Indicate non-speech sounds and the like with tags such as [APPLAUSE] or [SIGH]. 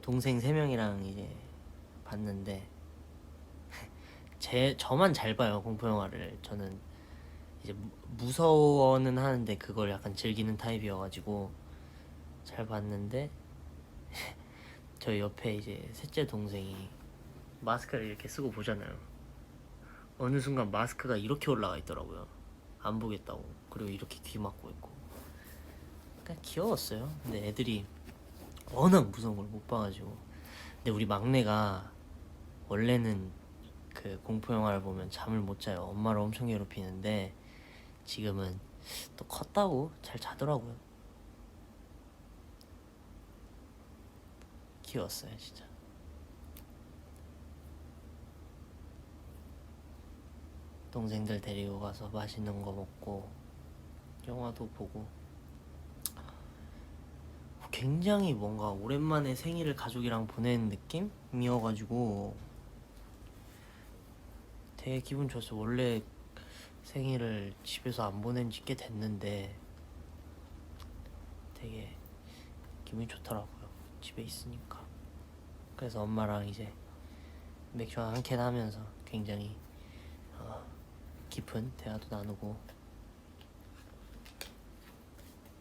동생 세 명이랑 이제 봤는데 [LAUGHS] 제 저만 잘 봐요 공포 영화를 저는 이제 무- 무서워는 하는데 그걸 약간 즐기는 타입이어가지고 잘 봤는데 [LAUGHS] 저 옆에 이제 셋째 동생이 마스크를 이렇게 쓰고 보잖아요. 어느 순간 마스크가 이렇게 올라가 있더라고요. 안 보겠다고. 그리고 이렇게 귀 막고 있고. 그냥 귀여웠어요. 근데 애들이 워낙 무서운 걸 못 봐가지고. 근데 우리 막내가 원래는 그 공포 영화를 보면 잠을 못 자요. 엄마를 엄청 괴롭히는데 지금은 또 컸다고 잘 자더라고요. 귀여웠어요, 진짜. 동생들 데리고 가서 맛있는 거 먹고 영화도 보고 굉장히 뭔가 오랜만에 생일을 가족이랑 보내는 느낌이어가지고 되게 기분 좋았어. 원래 생일을 집에서 안 보낸 지 꽤 됐는데 되게 기분이 좋더라고요. 집에 있으니까. 그래서 엄마랑 이제 맥주 한 캔 하면서 굉장히 어, 깊은 대화도 나누고